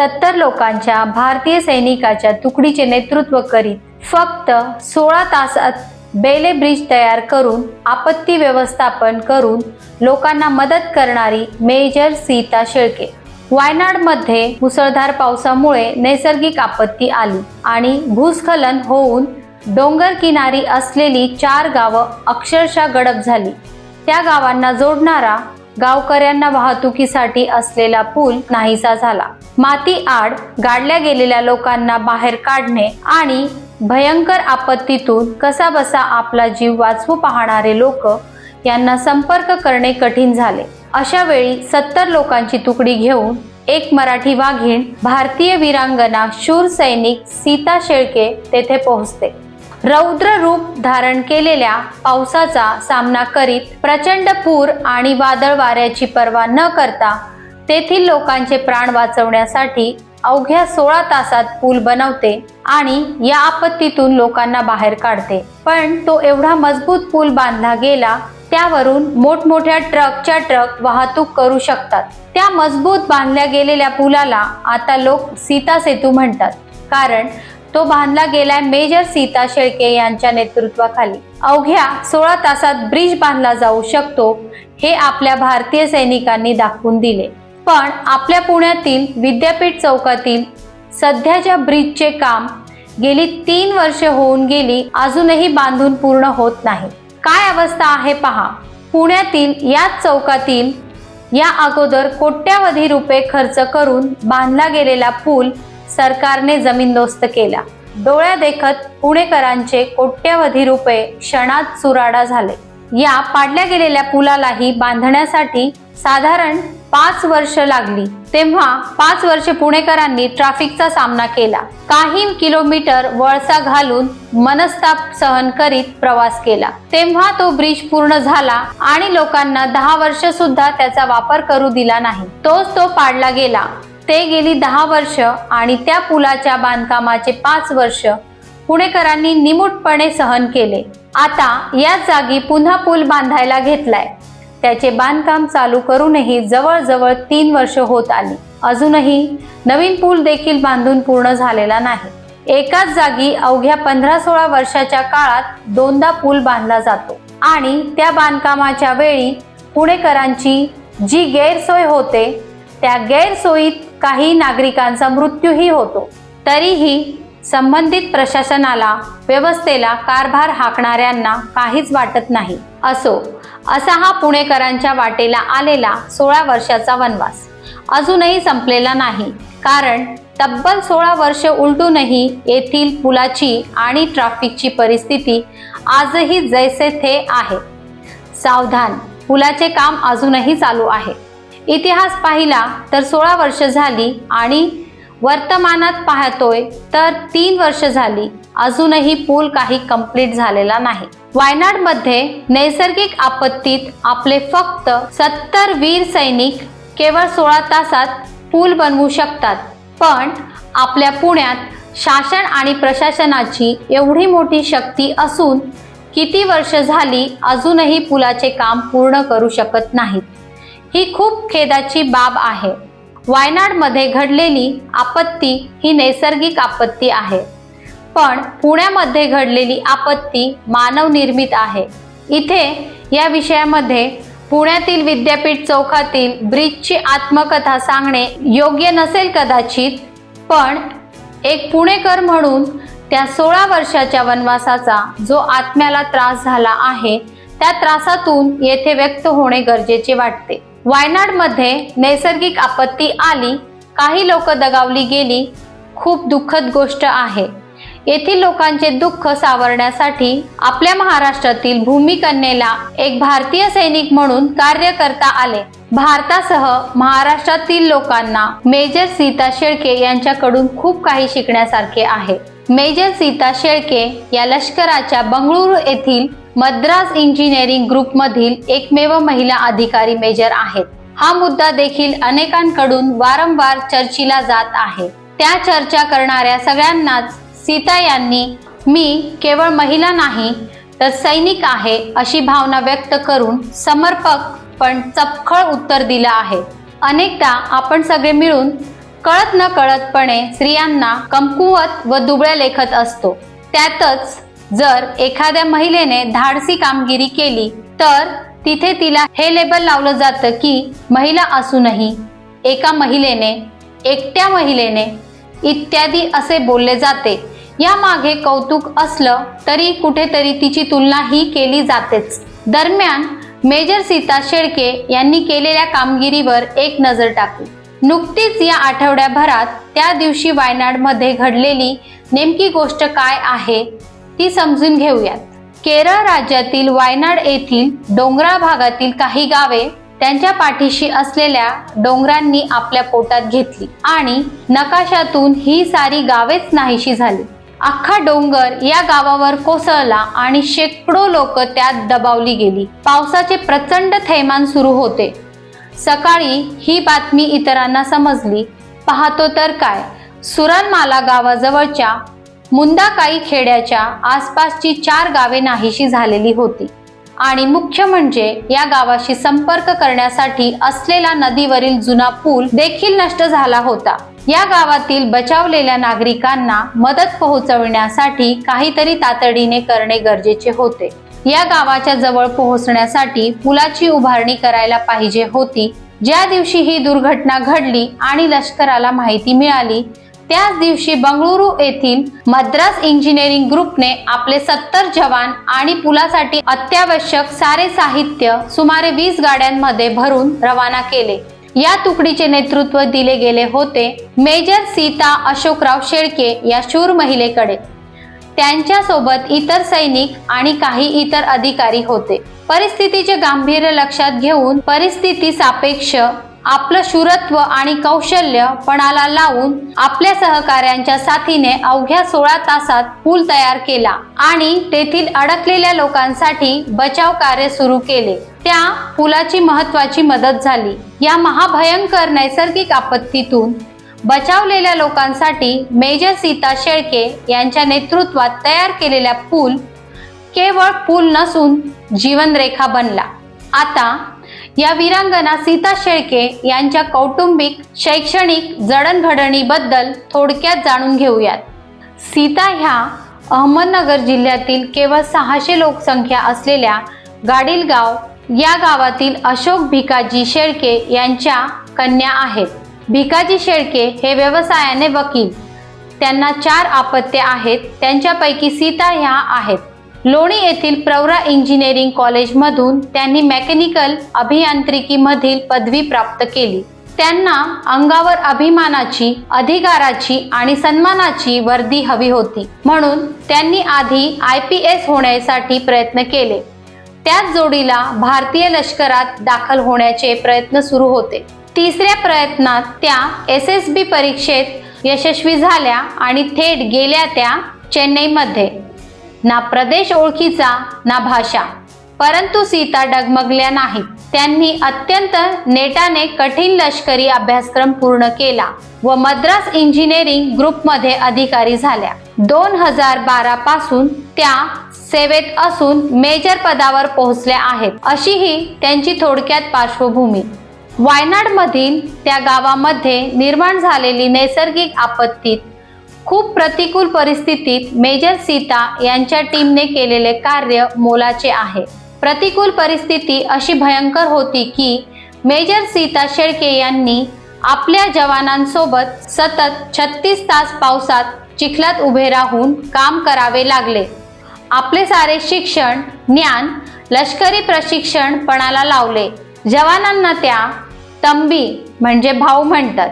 सत्तर लोकांच्या भारतीय सैनिकाच्या तुकडीचे नेतृत्व करीत फक्त सोळा तासात बेले ब्रिज तयार करून आपत्ती व्यवस्थापन करून लोकांना मदत करणारी मेजर सीता शेळके. वायनाडमध्ये मुसळधार पावसामुळे नैसर्गिक आपत्ती आली आणि भूस्खलन होऊन डोंगर किनारी असलेली चार गावं अक्षरशः गडप झाली. त्या गावांना जोडणारा गावकऱ्यांना वाहतुकीसाठी असलेला पूल नाहीसा झाला. माती आड गाडल्या गेलेल्या लोकांना बाहेर काढणे आणि भयंकर आपत्तीतून कसा बसा आपला जीव वाचवू पाहणारे लोक यांना संपर्क करणे कठीण झाले. अशा वेळी सत्तर लोकांची तुकडी घेऊन एक मराठी वाघीण भारतीय वीरांगना शूर सैनिक सीता शेळके तेथे पोहोचते. रौद्र रूप धारण केलेल्या पावसाचा सामना करीत प्रचंड पूर आणि वादळ वाऱ्याची पर्वा न करता तेथील लोकांचे प्राण वाचवण्यासाठी अवघ्या सोळा तासात पूल बनवते आणि या आपत्तीतून लोकांना बाहेर काढते. पण तो एवढा मजबूत पूल बांधला गेला त्यावरून मोठमोठ्या ट्रकच्या ट्रक वाहतूक करू शकतात. त्या मजबूत बांधल्या गेलेल्या पुलाला आता लोक सीता सेतू म्हणतात. कारण तो बांधला गेलाय मेजर सीता शेळके यांच्या नेतृत्वाखाली. अवघ्या सोळा तासात ब्रिज बांधला जाऊ शकतो हे आपल्या भारतीय सैनिकांनी दाखवून दिले. पण आपल्या पुण्यातील विद्यापीठ चौकातील सध्याच्या ब्रिजचे काम गेली तीन वर्ष होऊन गेली अजूनही बांधून पूर्ण होत नाही. काय अवस्था आहे पहा. पुण्यातील याच चौकातील या अगोदर कोट्यावधी रुपये खर्च करून बांधला गेलेला पूल सरकारने जमीनदोस्त केला डोळ्या देखत पुणेकरांचे कोट्यवधी रुपये क्षणात चुराडा झाले. या पाडल्या गेलेल्या पुलालाही बांधण्यासाठी साधारण पाच वर्ष लागली. तेव्हा पाच वर्ष पुणेकरांनी ट्रॅफिकचा सामना केला. काही किलोमीटर वळसा घालून मनस्ताप सहन करीत प्रवास केला. तेव्हा तो ब्रिज पूर्ण झाला आणि लोकांना दहा वर्ष सुद्धा त्याचा वापर करू दिला नाही. तोच तो पाडला गेला. ते गेली दहा वर्ष आणि त्या पुलाच्या बांधकामाचे पाच वर्ष पुणेकरांनी निमूटपणे सहन केले. आता याच जागी पुन्हा पूल बांधायला घेतलाय. त्याचे बांधकाम चालू करूनही जवळजवळ तीन वर्ष होत आली. अजूनही नवीन पूल देखील बांधून पूर्ण झालेला नाही. एकाच जागी अवघ्या पंधरा सोळा वर्षाच्या काळात दोनदा पूल बांधला जातो आणि त्या बांधकामाच्या वेळी पुणेकरांची जी गैरसोय होते त्या गैरसोयीत काही नागरिकांचा मृत्यूही होतो. तरीही संबंधित प्रशासनाला व्यवस्थेला कारभार हाकणाऱ्यांना काहीच वाटत नाही. असो असा हा पुणेकरांच्या वाटेला आलेला सोळा वर्षाचा वनवास. अजूनही संपलेला नाही कारण तब्बल सोळा वर्ष उलटूनही येथील पुलाची आणि ट्रॅफिकची परिस्थिती आजही जैसे थे आहे. सावधान पुलाचे काम अजूनही चालू आहे. इतिहास पाहिला तर सोळा वर्ष झाली आणि वर्तमानात पाहतोय तर तीन वर्ष झाली. अजूनही पूल काही कंप्लीट झालेला नाही. वायनाडमध्ये नैसर्गिक आपत्तीत आपले फक्त सत्तर वीर सैनिक केवळ सोळा तासात पूल बनवू शकतात. पण आपल्या पुण्यात शासन आणि प्रशासनाची एवढी मोठी शक्ती असून किती वर्ष झाली अजूनही पुलाचे काम पूर्ण करू शकत नाहीत. ही खूप खेदाची बाब आहे. वायनाडमध्ये घडलेली आपत्ती ही नैसर्गिक आपत्ती आहे. पण पुण्यामध्ये घडलेली आपत्ती मानवनिर्मित आहे. इथे या विषयामध्ये पुण्यातील विद्यापीठ चौकातील ब्रिजची आत्मकथा सांगणे योग्य नसेल कदाचित पण एक पुणेकर म्हणून त्या सोळा वर्षाच्या वनवासाचा जो आत्म्याला त्रास झाला आहे त्या त्रासातून येथे व्यक्त होणे गरजेचे वाटते. वायनाडमध्ये नैसर्गिक आपत्ती आली काही लोक दगावली गेली. खूप दुःखद गोष्ट आहे. येथील लोकांचे दुःख सावरण्यासाठी आपल्या महाराष्ट्रातील भूमिकन्येला एक भारतीय सैनिक म्हणून कार्य करता आले. भारतासह महाराष्ट्रातील लोकांना मेजर सीता शेळके यांच्याकडून खूप काही शिकण्यासारखे आहे. मेजर सीता शेळके या लष्कराच्या बंगळुरू येथील मद्रास इंजिनिअरिंग ग्रुपमधील एकमेव महिला अधिकारी मेजर आहेत. हा मुद्दा देखील अनेकांकडून वारंवार चर्चिला जात आहे. त्या चर्चा करणाऱ्या सगळ्यांनाच सीता यांनी मी केवळ महिला नाही तर सैनिक आहे अशी भावना व्यक्त करून समर्पक पण चपखळ उत्तर दिलं आहे. अनेकदा आपण सगळे मिळून कळत न कळतपणे स्त्रियांना कमकुवत व दुबळ्या लेखत असतो. त्यातच जर एखाद्या महिलेने धाडसी कामगिरी केली तर तिथे तिला हे लेबल लावलं जातं की महिला असूनही एका महिलेने एकट्या महिलेने इत्यादी असे बोलले जाते. यामागे कौतुक असलं तरी कुठेतरी तिची तुलना ही केली जातेच. दरम्यान मेजर सीता शेळके यांनी केलेल्या कामगिरीवर एक नजर टाकू. नुकतीच या आठवड्याभरात त्या दिवशी वायनाडमध्ये घडलेली नेमकी गोष्ट काय आहे ती समजून घेऊयात. केरळ राज्यातील वायनाड येथील डोंगराळ भागातील काही गावे त्यांच्या पाठीशी असलेल्या डोंगरांनी आपल्या पोटात घेतली आणि नकाशातून ही सारी गावेच नाहीशी झाली. अख्खा डोंगर या गावावर कोसळला आणि शेकडो लोक त्यात दबावली गेली. पावसाचे प्रचंड थैमान सुरू होते. सकाळी ही बातमी इतरांना समजली पाहतो तर काय. सुरानमाला गावाजवळच्या मुंदाकाई खेड्याच्या आसपासची चार गावे नाहीशी झालेली होती. आणि मुख्य म्हणजे या गावाशी संपर्क करण्यासाठी असलेला नदीवरील जुना पूल देखील नष्ट झाला होता. या गावातील बचावलेल्या नागरिकांना मदत पोहोचविण्यासाठी काहीतरी तातडीने करणे गरजेचे होते. या गावाच्या जवळ पोहोचण्यासाठी पुलाची उभारणी करायला पाहिजे होती. ज्या दिवशी ही दुर्घटना घडली आणि लष्कराला माहिती मिळाली त्याच दिवशी बंगळुरू येथील मद्रास इंजिनिअरिंग ग्रुपने आपले सत्तर जवान आणि पुलासाठी अत्यावश्यक सारे साहित्य सुमारे वीस गाड्यांमध्ये भरून रवाना केले. या तुकडीचे नेतृत्व दिले गेले होते मेजर सीता अशोकराव शेळके या शूर महिलेकडे. त्यांच्यासोबत इतर सैनिक आणि काही इतर अधिकारी होते. परिस्थितीचे गांभीर्य लक्षात घेऊन परिस्थिती सापेक्ष आपलं शूरत्व आणि कौशल्य पणाला लावून आपल्या सहकाऱ्यांच्या साथीने अवघ्या सोळा तासात पूल तयार केला आणि तेथील अडकलेल्या लोकांसाठी बचाव कार्य सुरू केले. त्या पुलाची महत्वाची मदत झाली. या महाभयंकर नैसर्गिक आपत्तीतून बचावलेल्या लोकांसाठी मेजर सीता शेळके यांच्या नेतृत्वात तयार केलेला पूल केवळ पूल नसून जीवनरेखा बनला. आता या वीरांगना सीता शेळके यांच्या कौटुंबिक शैक्षणिक जडणघडणीबद्दल थोडक्यात जाणून घेऊयात. सीता ह्या अहमदनगर जिल्ह्यातील केवळ सहाशे लोकसंख्या असलेल्या गाडीलगाव या गावातील अशोक भिकाजी शेळके यांच्या कन्या आहेत. भिकाजी शेळके हे व्यवसायाने वकील. त्यांना चार अपत्ये आहेत. त्यांच्यापैकी सीता ह्या आहेत. लोणी येथील प्रवरा इंजिनिअरिंग कॉलेजमधून त्यांनी मेकॅनिकल अभियांत्रिकीमधील पदवी प्राप्त केली. त्यांना अंगावर अभिमानाची अधिकाराची आणि सन्मानाची वर्दी हवी होती. म्हणून त्यांनी आधी आय पी एस होण्यासाठी प्रयत्न केले. त्याच जोडीला भारतीय लष्करात दाखल होण्याचे प्रयत्न सुरू होते. तिसऱ्या प्रयत्नात त्या एस एस बी परीक्षेत यशस्वी झाल्या आणि थेट गेल्या त्या चेन्नईमध्ये. ना प्रदेश ओळखीचा ना भाषा. परंतु सीता डगमगल्या नाहीत. त्यांनी अत्यंत नेटाने कठीण लष्करी अभ्यासक्रम पूर्ण केला व मद्रास इंजिनिअरिंग ग्रुपमध्ये अधिकारी झाल्या. दोन हजार बारा पासून त्या सेवेत असून मेजर पदावर पोहोचल्या आहेत अशी ही त्यांची थोडक्यात पार्श्वभूमी. वायनाडमधील त्या गावामध्ये निर्माण झालेली नैसर्गिक आपत्तीत खूप प्रतिकूल परिस्थितीत मेजर सीता यांच्या टीमने केलेले कार्य मोलाचे आहे. प्रतिकूल परिस्थिती अशी भयंकर होती की मेजर सीता शेळके यांनी आपल्या जवानांसोबत सतत छत्तीस तास पावसात चिखलात उभे राहून काम करावे लागले. आपले सारे शिक्षण ज्ञान लष्करी प्रशिक्षण पणाला लावले. जवानांना त्या तंबी म्हणजे भाऊ म्हणतात.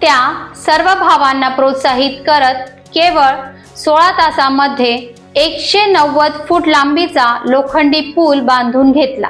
त्या सर्व भावांना प्रोत्साहित करत केवळ सोळा तासामध्ये एकशे नव्वद फूट लांबीचा लोखंडी पूल बांधून घेतला.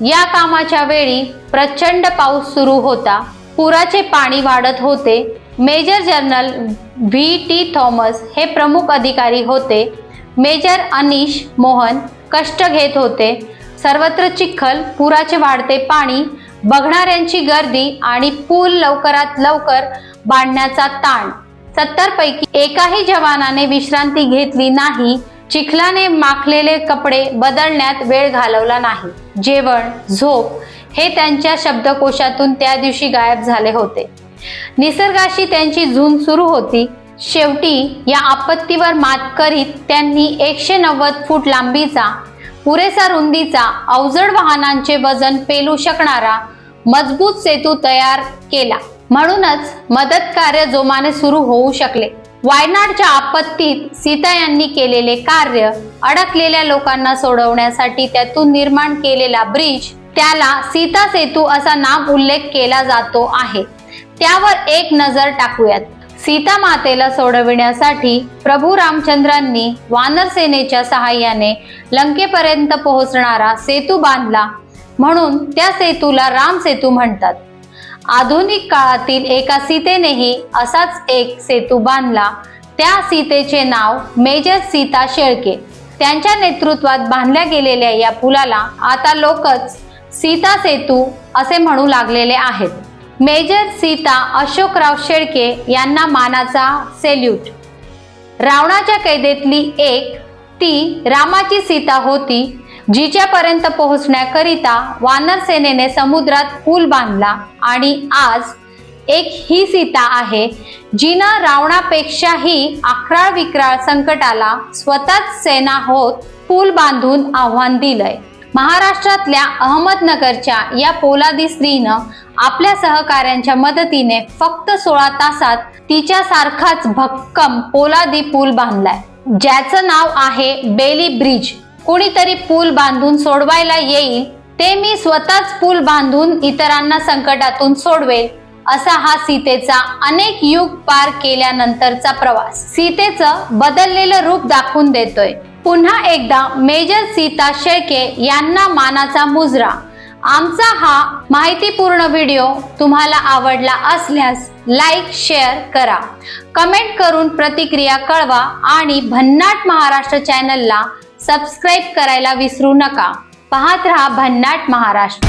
या कामाच्या वेळी प्रचंड पाऊस सुरू होता. पुराचे पाणी वाढत होते. Major general V. T. Thomas हे प्रमुख अधिकारी होते. मेजर अनिश मोहन कष्ट घेत होते. सर्वत्र चिखल पुराचे वाढते पाणी बघणाऱ्यांची गर्दी आणि पूल लवकरात लवकर बांधण्याचा ताण. सत्तर पैकी एकाही जवानाने विश्रांती घेतली नाही चिखलाने माखलेले कपडे बदलण्यात वेळ घालवला नाही. जेवण झोप हे त्यांच्या शब्दकोशातून त्या दिवशी गायब झाले होते. निसर्गाशी त्यांची झूंज सुरू होती. शेवटी या आपत्तीवर मात करीत त्यांनी एकशे नव्वद फूट लांबीचा पुरेसा रुंदीचा अवजड वाहनांचे वजन पेलू शकणारा मजबूत सेतू तयार केला. म्हणूनच मदत कार्य जोमाने सुरू होऊ शकले. वायनाडच्या आपत्तीत सीता यांनी केलेले कार्य अडकलेल्या लोकांना सोडवण्यासाठी त्यातून निर्माण केलेला ब्रिज त्याला सीता सेतू असा नाम उल्लेख केला जातो आहे. त्यावर एक नजर टाकूयात. सीता मातेला सोडविण्यासाठी प्रभू रामचंद्रांनी वानर सेनेच्या सहाय्याने लंकेपर्यंत पोहोचणारा सेतू बांधला. म्हणून त्या सेतूला राम सेतू म्हणतात. आधुनिक काळातील एका सीतेनेही असाच एक सेतू बांधला. त्या सीतेचे नाव मेजर सीता शेळके. त्यांच्या नेतृत्वात बांधल्या गेलेल्या या पुलाला आता लोकच सीता सेतू असे म्हणू लागलेले आहेत. मेजर सीता अशोकराव शेळके यांना मानाचा सेल्यूट. रावणाच्या कैदेतली एक ती रामाची सीता होती जिच्यापर्यंत पोहोचण्याकरिता वानर सेनेने समुद्रात पूल बांधला आणि आज एक ही सीता आहे जिनं रावणापेक्षाही अकराळ विक्राळ संकटाला स्वतःच सेना होत पूल बांधून आव्हान दिलंय. महाराष्ट्रातल्या अहमदनगरच्या या पोलादी स्त्रीनं आपल्या सहकाऱ्यांच्या मदतीने फक्त सोळा तासात तिच्यासारखाच भक्कम पोलादी पूल बांधलाय. ज्याचं नाव आहे बेली ब्रिज. कोणीतरी पूल बांधून सोडवायला येईल ते मी स्वतःच पूल बांधून इतरांना संकटातून सोडवेल असा हा सीतेचा अनेक युग पार केल्यानंतरचा प्रवास. सीतेचं बदललेलं रूप दाखवून देतोय. पुन्हा एकदा मेजर सीता शेळके यांना मानाचा मुजरा. आमचा हा माहितीपूर्ण व्हिडिओ तुम्हाला आवडला असल्यास लाईक शेअर करा. कमेंट करून प्रतिक्रिया कळवा आणि भन्नाट महाराष्ट्र चॅनलला सबस्क्राईब करायला विसरू नका. पाहत रहा भन्नाट महाराष्ट्र.